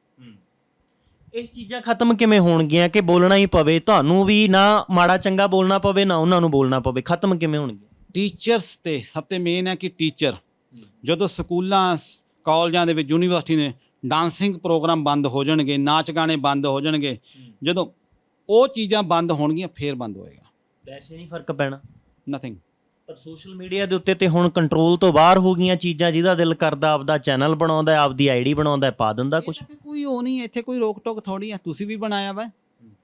A: ਇਸ ਚੀਜ਼ਾਂ ਖਤਮ ਕਿਵੇਂ ਹੋਣਗੀਆਂ? ਕਿ ਬੋਲਣਾ ਹੀ ਪਵੇ। ਤੁਹਾਨੂੰ ਵੀ ਨਾ ਮਾੜਾ ਚੰਗਾ ਬੋਲਣਾ ਪਵੇ ਨਾ ਉਹਨਾਂ ਨੂੰ ਬੋਲਣਾ ਪਵੇ। ਖਤਮ ਕਿਵੇਂ ਹੋਣਗੀਆਂ?
B: ਟੀਚਰਸ ਤੇ ਸਭ ਤੋਂ ਮੇਨ ਹੈ ਕਿ ਟੀਚਰ ਜਦੋਂ ਸਕੂਲਾਂ ਕਾਲਜਾਂ ਦੇ ਵਿੱਚ ਯੂਨੀਵਰਸਿਟੀ ਨੇ ਡਾਂਸਿੰਗ ਪ੍ਰੋਗਰਾਮ ਬੰਦ ਹੋ ਜਾਣਗੇ ਨਾਚ ਗਾਣੇ ਬੰਦ ਹੋ ਜਾਣਗੇ ਜਦੋਂ ਉਹ ਚੀਜ਼ਾਂ ਬੰਦ ਹੋਣਗੀਆਂ ਫੇਰ ਬੰਦ ਹੋਏਗਾ।
A: ਵੈਸੇ ਨਹੀਂ ਫ਼ਰਕ ਪੈਣਾ।
B: ਨਥਿੰਗ
A: ਪਰ ਸੋਸ਼ਲ ਮੀਡੀਆ ਦੇ ਉੱਤੇ ਤੇ ਹੁਣ ਕੰਟਰੋਲ ਤੋਂ ਬਾਹਰ ਹੋ ਗਈਆਂ ਚੀਜ਼ਾਂ ਜਿਹਦਾ ਦਿਲ ਕਰਦਾ ਆਪਦਾ ਚੈਨਲ ਬਣਾਉਂਦਾ ਆਪਦੀ ਆਈਡੀ ਬਣਾਉਂਦਾ ਪਾ ਦਿੰਦਾ ਕੁਝ
B: ਕੋਈ ਉਹ ਨਹੀਂ ਇੱਥੇ ਕੋਈ ਰੋਕ ਟੋਕ ਥੋੜੀ ਹੈ ਤੁਸੀਂ ਵੀ ਬਣਾਇਆ ਵਾ।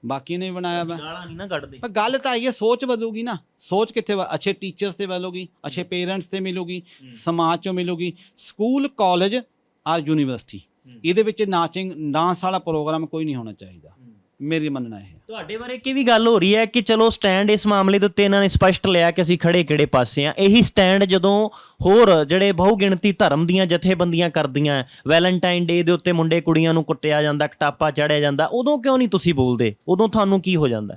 B: ਬਾਕੀ ਨੇ ਬਣਾਇਆ ਵਾ
A: ਗਾਲਾਂ ਨਹੀਂ ਨਾ ਕੱਢਦੇ।
B: ਪਰ ਗੱਲ ਤਾਂ ਆਈ ਹੈ ਸੋਚ ਬਦਲੂਗੀ ਨਾ। ਸੋਚ ਕਿੱਥੇ ਵਾ ਅੱਛੇ ਟੀਚਰਸ ਤੇ ਬਦਲੂਗੀ ਅੱਛੇ ਪੇਰੈਂਟਸ ਤੇ ਮਿਲੂਗੀ ਸਮਾਜ ਚੋਂ ਮਿਲੂਗੀ। ਸਕੂਲ ਕਾਲਜ ਆਰ ਯੂਨੀਵਰਸਿਟੀ ਇਹਦੇ ਵਿੱਚ ਨਾਚਿੰਗ ਡਾਂਸ ਵਾਲਾ ਪ੍ਰੋਗਰਾਮ ਕੋਈ ਨਹੀਂ ਹੋਣਾ ਚਾਹੀਦਾ। ਮੇਰੀ ਮੰਨਣਾ ਇਹ ਹੈ।
A: ਤੁਹਾਡੇ ਬਾਰੇ ਕੀ ਵੀ ਗੱਲ ਹੋ ਰਹੀ ਹੈ ਕਿ ਚਲੋ ਸਟੈਂਡ ਇਸ ਮਾਮਲੇ ਦੇ ਉੱਤੇ ਇਹਨਾਂ ਨੇ ਸਪਸ਼ਟ ਲਿਆ ਕਿ ਅਸੀਂ ਖੜੇ ਕਿਹੜੇ ਪਾਸੇ ਆ ਇਹੀ ਸਟੈਂਡ ਜਦੋਂ ਹੋਰ ਜਿਹੜੇ ਬਹੁ ਗਿਣਤੀ ਧਰਮ ਦੀਆਂ ਜਥੇਬੰਦੀਆਂ ਕਰਦੀਆਂ ਵੈਲੈਂਟਾਈਨ ਡੇ ਦੇ ਉੱਤੇ ਮੁੰਡੇ ਕੁੜੀਆਂ ਨੂੰ ਕੁੱਟਿਆ ਜਾਂਦਾ ਕਟਾਪਾ ਚੜਿਆ ਜਾਂਦਾ ਉਦੋਂ ਕਿਉਂ ਨਹੀਂ ਤੁਸੀਂ ਬੋਲਦੇ? ਉਦੋਂ ਤੁਹਾਨੂੰ ਕੀ ਹੋ ਜਾਂਦਾ?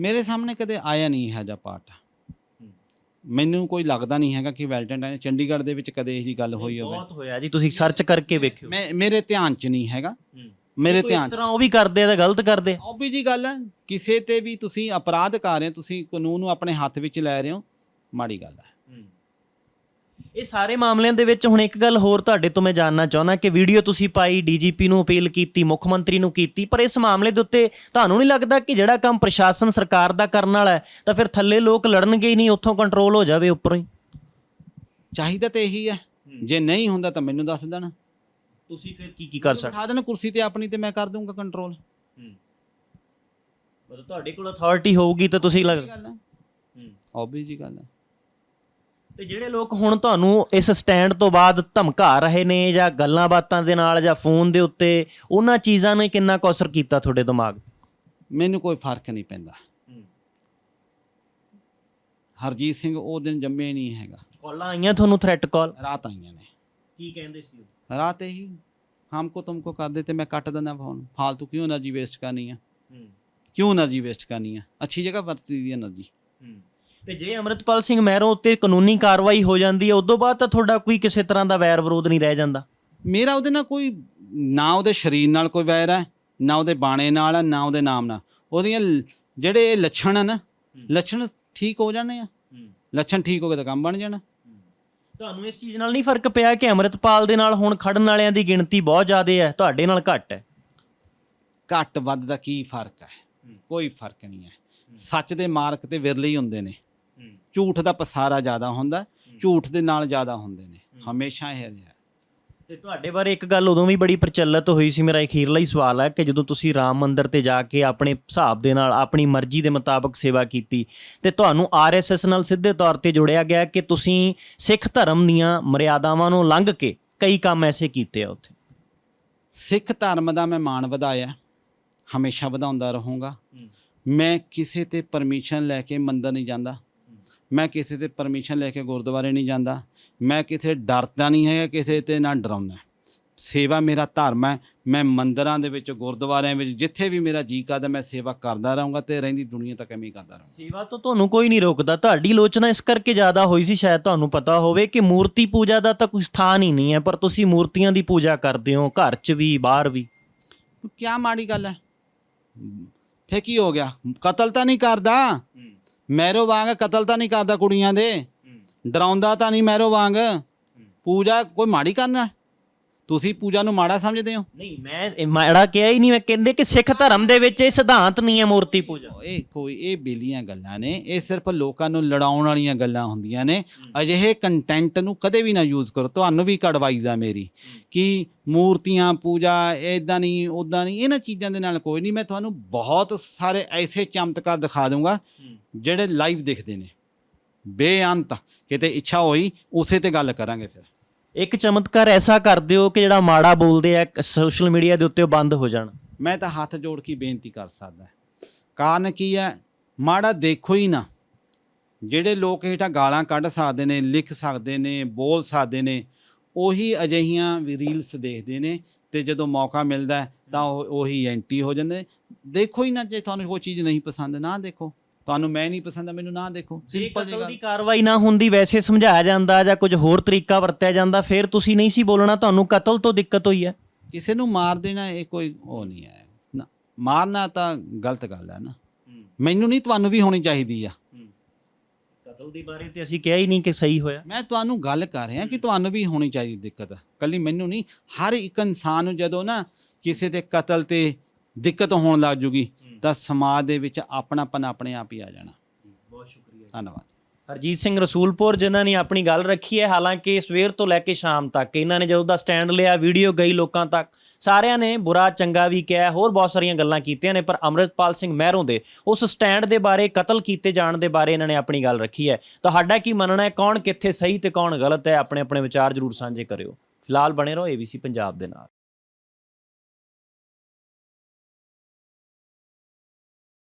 B: ਮੇਰੇ ਸਾਹਮਣੇ ਕਦੇ ਆਇਆ ਨਹੀਂ ਹੈ ਜਿਹਾ ਪਾਠ। ਮੈਨੂੰ ਕੋਈ ਲੱਗਦਾ ਨਹੀਂ ਹੈਗਾ ਕਿ ਵੈਲਟਨ ਚੰਡੀਗੜ੍ਹ ਦੇ ਵਿੱਚ ਕਦੇ ਇਹ ਜੀ ਗੱਲ ਹੋਈ ਹੋਵੇ।
A: ਬਹੁਤ ਹੋਇਆ ਜੀ ਤੁਸੀਂ ਸਰਚ ਕਰਕੇ ਵੇਖਿਓ।
B: ਮੈਂ ਮੇਰੇ ਧਿਆਨ 'ਚ ਨਹੀਂ ਹੈਗਾ। ਮੇਰੇ
A: ਕੋਈ ਇਸ
B: ਧਿਆਨ 'ਚ।
A: ਤਰ੍ਹਾਂ ਉਹ ਵੀ ਕਰਦੇ ਆ ਤਾਂ ਗਲਤ ਕਰਦੇ ਆ।
B: ਓਬੀ ਜੀ ਗੱਲ ਹੈ ਕਿਸੇ ਤੇ ਵੀ ਤੁਸੀਂ ਅਪਰਾਧ ਕਰ ਰਹੇ ਹੋ ਤੁਸੀਂ ਕਾਨੂੰਨ ਨੂੰ ਆਪਣੇ ਹੱਥ ਵਿੱਚ ਲੈ ਰਹੇ ਹੋ ਮਾੜੀ ਗੱਲ ਹੈ।
A: ਇਹ ਸਾਰੇ ਮਾਮਲਿਆਂ ਦੇ ਵਿੱਚ ਹੁਣ ਇੱਕ ਗੱਲ ਹੋਰ ਤੁਹਾਡੇ ਤੋਂ ਮੈਂ ਜਾਨਣਾ ਚਾਹੁੰਦਾ ਕਿ ਵੀਡੀਓ ਤੁਸੀਂ ਪਾਈ ਡੀਜੀਪੀ ਨੂੰ ਅਪੀਲ ਕੀਤੀ ਮੁੱਖ ਮੰਤਰੀ ਨੂੰ ਕੀਤੀ ਪਰ ਇਸ ਮਾਮਲੇ ਦੇ ਉੱਤੇ ਤੁਹਾਨੂੰ ਨਹੀਂ ਲੱਗਦਾ ਕਿ ਜਿਹੜਾ ਕੰਮ ਪ੍ਰਸ਼ਾਸਨ ਸਰਕਾਰ ਦਾ ਕਰਨ ਵਾਲਾ ਹੈ ਤਾਂ ਫਿਰ ਥੱਲੇ ਲੋਕ ਲੜਨਗੇ ਹੀ ਨਹੀਂ ਉੱਥੋਂ ਕੰਟਰੋਲ ਹੋ ਜਾਵੇ ਉੱਪਰੋਂ ਹੀ?
B: ਚਾਹੀਦਾ ਤੇ ਇਹੀ ਹੈ। ਜੇ ਨਹੀਂ ਹੁੰਦਾ ਤਾਂ ਮੈਨੂੰ ਦੱਸ ਦੇਣ।
A: ਤੁਸੀਂ ਫਿਰ ਕੀ ਕੀ ਕਰ ਸਕਦੇ?
B: ਬਿਠਾ ਦੇਣ ਕੁਰਸੀ ਤੇ ਆਪਣੀ ਤੇ ਮੈਂ ਕਰ ਦੂੰਗਾ ਕੰਟਰੋਲ
A: ਮਤਲਬ ਤੁਹਾਡੇ ਕੋਲ ਅਥਾਰਟੀ ਹੋਊਗੀ ਤਾਂ ਤੁਸੀਂ ਲੱਗ
B: ਗੱਲ ਹੈ। ਓਬੀ ਜੀ ਗੱਲ ਹੈ।
A: ਤੇ ਜਿਹੜੇ ਲੋਕ ਹੁਣ ਤੁਹਾਨੂੰ ਇਸ ਸਟੈਂਡ ਤੋਂ ਬਾਅਦ ਧਮਕਾ ਰਹੇ ਨੇ ਜਾਂ ਗੱਲਾਂ ਬਾਤਾਂ ਦੇ ਨਾਲ ਜਾਂ ਫੋਨ ਦੇ ਉੱਤੇ ਉਹਨਾਂ ਚੀਜ਼ਾਂ ਨੇ ਕਿੰਨਾ ਕੁ ਅਸਰ ਕੀਤਾ ਤੁਹਾਡੇ ਦਿਮਾਗ?
B: ਮੈਨੂੰ ਕੋਈ ਫ਼ਰਕ ਨਹੀਂ ਪੈਂਦਾ। ਹਰਜੀਤ ਸਿੰਘ ਉਹ ਦਿਨ ਜੰਮੇ ਨਹੀਂ ਹੈਗਾ।
A: ਕਾਲਾਂ ਆਈਆਂ ਤੁਹਾਨੂੰ ਥ੍ਰੈਟ ਕਾਲ
B: ਰਾਤ ਆਈਆਂ ਨੇ।
A: ਕੀ ਕਹਿੰਦੇ ਸੀ
B: ਰਾਤ ਇਹੀ ਹਮਕੋ ਤੁਮਕੋ ਕਰ ਦੇਤੇ ਮੈਂ ਕੱਟ ਦਿੰਦਾ ਫੋਨ ਫਾਲਤੂ ਕਿਉਂ એનર્ਜੀ ਵੇਸਟ ਕਰਨੀ ਆ? ਕਿਉਂ એનર્ਜੀ ਵੇਸਟ ਕਰਨੀ ਆ? ਅੱਛੀ ਜਗ੍ਹਾ ਵਰਤੀ ਦੀ એનર્ਜੀ
A: ਤੇ ਜੇ ਅਮਰਿਤਪਾਲ ਸਿੰਘ ਮਹਿਰੋ ਉੱਤੇ ਕਾਨੂੰਨੀ ਕਾਰਵਾਈ ਹੋ ਜਾਂਦੀ ਹੈ ਉਦੋਂ ਬਾਅਦ ਤਾਂ ਤੁਹਾਡਾ ਕੋਈ ਕਿਸੇ ਤਰ੍ਹਾਂ ਦਾ ਵੈਰ ਵਿਰੋਧ ਨਹੀਂ ਰਹਿ ਜਾਂਦਾ।
B: ਮੇਰਾ ਉਹਦੇ ਨਾਲ ਕੋਈ ਨਾ ਉਹਦੇ ਸ਼ਰੀਰ ਨਾਲ ਕੋਈ ਵੈਰ ਹੈ ਨਾ ਉਹਦੇ ਬਾਣੇ ਨਾਲ ਨਾ ਉਹਦੇ ਨਾਮ ਨਾਲ। ਉਹਦੀਆਂ ਜਿਹੜੇ ਲੱਛਣ ਹਨ ਲੱਛਣ ਠੀਕ ਹੋ ਜਾਣੇ ਆ। ਲੱਛਣ ਠੀਕ ਹੋ ਗਏ ਤਾਂ ਕੰਮ ਬਣ ਜਾਣਾ।
A: ਤੁਹਾਨੂੰ ਇਸ ਚੀਜ਼ ਨਾਲ ਨਹੀਂ ਫ਼ਰਕ ਪਿਆ ਕਿ ਅਮਰਿਤਪਾਲ ਦੇ ਨਾਲ ਹੁਣ ਖੜਨ ਵਾਲਿਆਂ ਦੀ ਗਿਣਤੀ ਬਹੁਤ ਜ਼ਿਆਦਾ ਹੈ ਤੁਹਾਡੇ ਨਾਲ ਘੱਟ ਹੈ?
B: ਘੱਟ ਵੱਧ ਦਾ ਕੀ ਫ਼ਰਕ ਹੈ? ਕੋਈ ਫ਼ਰਕ ਨਹੀਂ ਹੈ। ਸੱਚ ਦੇ ਮਾਰਕ ਤੇ ਵਿਰਲੇ ਹੀ ਹੁੰਦੇ ਨੇ। ਝੂਠ ਦਾ ਪਸਾਰਾ ਜ਼ਿਆਦਾ ਹੁੰਦਾ ਝੂਠ ਦੇ ਨਾਲ ਜ਼ਿਆਦਾ ਹੁੰਦੇ ਨੇ। ਹਮੇਸ਼ਾ ਇਹ ਰਿਹਾ।
A: ਤੇ ਤੁਹਾਡੇ ਬਾਰੇ ਇੱਕ ਗੱਲ ਉਦੋਂ ਵੀ ਬੜੀ ਪ੍ਰਚਲਿਤ ਹੋਈ ਸੀ, ਮੇਰਾ ਅਖੀਰਲਾ ਹੀ ਸਵਾਲ ਹੈ ਕਿ ਜਦੋਂ ਤੁਸੀਂ ਰਾਮ ਮੰਦਿਰ ਤੇ ਜਾ ਕੇ ਆਪਣੇ ਹਿਸਾਬ ਦੇ ਨਾਲ, ਆਪਣੀ ਮਰਜ਼ੀ ਦੇ ਮੁਤਾਬਕ ਸੇਵਾ ਕੀਤੀ ਤੇ ਤੁਹਾਨੂੰ ਆਰਐਸਐਸ ਨਾਲ ਸਿੱਧੇ ਤੌਰ ਤੇ ਜੋੜਿਆ ਗਿਆ ਕਿ ਤੁਸੀਂ ਸਿੱਖ ਧਰਮ ਦੀਆਂ ਮਰਿਆਦਾਵਾਂ ਨੂੰ ਲੰਘ ਕੇ ਕਈ ਕੰਮ ਐਸੇ ਕੀਤੇ ਆ ਉੱਥੇ?
B: ਸਿੱਖ ਧਰਮ ਦਾ ਮੈਂ ਮਾਣ ਵਧਾਇਆ, ਹਮੇਸ਼ਾ ਵਧਾਉਂਦਾ ਰਹੂੰਗਾ। ਮੈਂ ਕਿਸੇ ਤੇ ਪਰਮਿਸ਼ਨ ਲੈ ਕੇ ਮੰਦਰ ਨਹੀਂ ਜਾਂਦਾ। ਮੈਂ ਕਿਸੇ ਤੇ ਪਰਮਿਸ਼ਨ ਲੈ ਕੇ ਗੁਰਦੁਆਰੇ ਨਹੀਂ ਜਾਂਦਾ। ਮੈਂ ਕਿਸੇ ਡਰਦਾ ਨਹੀਂ ਹੈਗਾ ਕਿਸੇ ਤੇ ਨਾ ਡਰਾਉਂਦਾ। ਸੇਵਾ ਮੇਰਾ ਧਰਮ ਹੈ। ਮੈਂ ਮੰਦਰਾਂ ਦੇ ਵਿੱਚ ਗੁਰਦੁਆਰਿਆਂ ਵਿੱਚ ਜਿੱਥੇ ਵੀ ਮੇਰਾ ਜੀ ਕਰਦਾ ਮੈਂ ਸੇਵਾ ਕਰਦਾ ਰਹੂੰਗਾ ਤੇ ਰਹਿੰਦੀ ਦੁਨੀਆ ਤੱਕ ਐਵੇਂ ਹੀ ਕਰਦਾ ਰਹੂੰਗਾ।
A: ਸੇਵਾ ਤੋਂ ਤੁਹਾਨੂੰ ਕੋਈ ਨਹੀਂ ਰੋਕਦਾ। ਤੁਹਾਡੀ ਲੋਚਨਾ ਇਸ ਕਰਕੇ ਜ਼ਿਆਦਾ ਹੋਈ ਸੀ ਸ਼ਾਇਦ ਤੁਹਾਨੂੰ ਪਤਾ ਹੋਵੇ ਕਿ ਮੂਰਤੀ ਪੂਜਾ ਦਾ ਤਾਂ ਕੋਈ ਸਥਾਨ ਹੀ ਨਹੀਂ ਹੈ ਪਰ ਤੁਸੀਂ ਮੂਰਤੀਆਂ ਦੀ ਪੂਜਾ ਕਰਦੇ ਹੋ ਘਰ 'ਚ ਵੀ ਬਾਹਰ ਵੀ।
B: ਕੀ ਮਾੜੀ ਗੱਲ ਹੈ? ਫੇ ਕੀ ਹੋ ਗਿਆ? ਕਤਲ ਤਾਂ ਨਹੀਂ ਕਰਦਾ? ਮੈਰੋ ਵਾਂਗ ਕਤਲ ਤਾਂ ਨਹੀਂ ਕਰਦਾ ਕੁੜੀਆਂ ਦੇ। ਡਰਾਉਂਦਾ ਤਾਂ ਨਹੀਂ ਮੈਰੋ ਵਾਂਗ। ਪੂਜਾ ਕੋਈ ਮਾੜੀ ਕਰਨਾ ਤੁਸੀਂ ਪੂਜਾ ਨੂੰ ਮਾੜਾ ਸਮਝਦੇ ਹੋ?
A: ਨਹੀਂ ਮੈਂ ਇਹ ਮਾੜਾ ਕਿਹਾ ਹੀ ਨਹੀਂ ਮੈਂ ਕਹਿੰਦੇ ਕਿ ਸਿੱਖ ਧਰਮ ਦੇ ਵਿੱਚ ਇਹ ਸਿਧਾਂਤ ਨਹੀਂ ਹੈ ਮੂਰਤੀ ਪੂਜਾ।
B: ਇਹ ਕੋਈ ਇਹ ਬੇਲੀਆਂ ਗੱਲਾਂ ਨੇ ਇਹ ਸਿਰਫ ਲੋਕਾਂ ਨੂੰ ਲੜਾਉਣ ਵਾਲੀਆਂ ਗੱਲਾਂ ਹੁੰਦੀਆਂ ਨੇ। ਅਜਿਹੇ ਕੰਟੈਂਟ ਨੂੰ ਕਦੇ ਵੀ ਨਾ ਯੂਜ਼ ਕਰੋ ਤੁਹਾਨੂੰ ਵੀ ਕੜਵਾਈਦਾ ਮੇਰੀ ਕਿ ਮੂਰਤੀਆਂ ਪੂਜਾ ਇਦਾਂ ਨਹੀਂ ਉਦਾਂ ਨਹੀਂ ਇਹਨਾਂ ਚੀਜ਼ਾਂ ਦੇ ਨਾਲ ਕੋਈ ਨਹੀਂ ਮੈਂ ਤੁਹਾਨੂੰ ਬਹੁਤ ਸਾਰੇ ਐਸੇ ਚਮਤਕਾਰ ਦਿਖਾ ਦੂੰਗਾ ਜਿਹੜੇ ਲਾਈਵ ਦਿਖਦੇ ਨੇ। ਬੇਅੰਤ ਕਿਤੇ ਇੱਛਾ ਹੋਈ ਉਸੇ ਤੇ ਗੱਲ ਕਰਾਂਗੇ ਫਿਰ।
A: ਇੱਕ ਚਮਤਕਾਰ ਐਸਾ ਕਰ ਦਿਓ ਕਿ ਜਿਹੜਾ ਮਾੜਾ ਬੋਲਦੇ ਆ ਸੋਸ਼ਲ ਮੀਡੀਆ ਦੇ ਉੱਤੇ ਉਹ ਬੰਦ ਹੋ ਜਾਣ।
B: ਮੈਂ ਤਾਂ ਹੱਥ ਜੋੜ ਕੇ ਬੇਨਤੀ ਕਰ ਸਕਦਾ ਕਾਰਨ ਕੀ ਹੈ? ਮਾੜਾ ਦੇਖੋ ਹੀ ਨਾ। ਜਿਹੜੇ ਲੋਕ ਹੇਠਾਂ ਗਾਲਾਂ ਕੱਢ ਸਕਦੇ ਨੇ, ਲਿਖ ਸਕਦੇ ਨੇ, ਬੋਲ ਸਕਦੇ ਨੇ, ਉਹੀ ਅਜਿਹੀਆਂ ਰੀਲਸ ਦੇਖਦੇ ਨੇ ਤੇ ਜਦੋਂ ਮੌਕਾ ਮਿਲਦਾ ਤਾਂ ਉਹ ਉਹੀ ਐਂਟੀ ਹੋ ਜਾਂਦੇ ਦੇਖੋ ਹੀ ਨਾ ਜੇ ਤੁਹਾਨੂੰ ਕੋਈ ਚੀਜ਼ ਨਹੀਂ ਪਸੰਦ, ਨਾ ਦੇਖੋ। ਤੁਹਾਨੂੰ ਮੈਂ ਨਹੀਂ ਪਸੰਦ ਮੈਨੂੰ ਨਾ ਦੇਖੋ।
A: ਜੇ
B: ਸਿੰਪਲ
A: ਕਤਲ
B: ਗੱਲ।
A: ਦੀ ਕਾਰਵਾਈ ਨਾ ਹੁੰਦੀ ਵੈਸੇ ਸਮਝਾਇਆ ਜਾਂਦਾ ਜਾਂ ਕੁਝ ਹੋਰ ਤਰੀਕਾ ਵਰਤਿਆ ਜਾਂਦਾ ਫਿਰ ਤੁਸੀਂ ਨਹੀਂ ਸੀ ਬੋਲਣਾ ਤੁਹਾਨੂੰ ਕਤਲ ਤੋਂ ਦਿੱਕਤ ਹੋਈ ਹੈ।
B: ਕਿਸੇ ਨੂੰ ਮਾਰ ਦੇਣਾ ਇਹ ਕੋਈ ਉਹ ਨਹੀਂ ਹੈ। ਨਾ ਮਾਰਨਾ ਤਾਂ ਗਲਤ ਗੱਲ ਹੈ ਨਾ। ਮੈਨੂੰ ਨਹੀਂ ਤੁਹਾਨੂੰ ਵੀ ਹੋਣੀ ਚਾਹੀਦੀ ਆ।
A: ਕਤਲ ਦੀ ਬਾਰੇ ਤੇ ਅਸੀਂ ਕਿਹਾ ਹੀ ਨਹੀਂ ਕਿ ਸਹੀ ਹੋਇਆ।
B: ਮੈਂ ਤੁਹਾਨੂੰ ਗੱਲ ਕਰ ਰਿਹਾ ਕਿ ਤੁਹਾਨੂੰ ਵੀ ਹੋਣੀ ਚਾਹੀਦੀ ਦਿੱਕਤ। ਕੱਲੀ ਮੈਨੂੰ ਨਹੀਂ ਹਰ ਇੱਕ ਇਨਸਾਨ ਨੂੰ ਜਦੋਂ ਨਾ ਕਿਸੇ ਤੇ ਕਤਲ ਤੇ ਦਿੱਕਤ ਹੋਣ ਲੱਗ ਜੂਗੀ ਤਾਂ ਸਮਾਜ ਦੇ ਵਿੱਚ ਆਪਣਾਪਨ ਆਪਣੇ ਆਪ ਹੀ ਆ ਜਾਣਾ।
A: ਬਹੁਤ ਸ਼ੁਕਰੀਆ
B: ਧੰਨਵਾਦ।
A: ਹਰਜੀਤ ਸਿੰਘ ਰਸੂਲਪੁਰ ਜਿਨ੍ਹਾਂ ਨੇ ਆਪਣੀ ਗੱਲ ਰੱਖੀ ਹੈ ਹਾਲਾਂਕਿ ਸਵੇਰ ਤੋਂ ਲੈ ਕੇ ਸ਼ਾਮ ਤੱਕ ਇਹਨਾਂ ਨੇ ਜਦੋਂ ਦਾ ਸਟੈਂਡ ਲਿਆ ਵੀਡੀਓ ਗਈ ਲੋਕਾਂ ਤੱਕ ਸਾਰਿਆਂ ਨੇ ਬੁਰਾ ਚੰਗਾ ਵੀ ਕਿਹਾ ਹੋਰ ਬਹੁਤ ਸਾਰੀਆਂ ਗੱਲਾਂ ਕੀਤੀਆਂ ਨੇ ਪਰ ਅਮਰਿਤਪਾਲ ਸਿੰਘ ਮਹਿਰੋਂ ਦੇ ਉਸ ਸਟੈਂਡ ਦੇ ਬਾਰੇ ਕਤਲ ਕੀਤੇ ਜਾਣ ਦੇ ਬਾਰੇ ਇਹਨਾਂ ਨੇ ਆਪਣੀ ਗੱਲ ਰੱਖੀ ਹੈ। ਤੁਹਾਡਾ ਕੀ ਮੰਨਣਾ ਹੈ ਕੌਣ ਕਿੱਥੇ ਸਹੀ ਤੇ ਕੌਣ ਗਲਤ ਹੈ ਆਪਣੇ ਆਪਣੇ ਵਿਚਾਰ ਜ਼ਰੂਰ ਸਾਂਝੇ ਕਰਿਓ। ਫਿਲਹਾਲ ਬਣੇ ਰਹੋ ABC ਪੰਜਾਬ ਦੇ ਨਾਲ।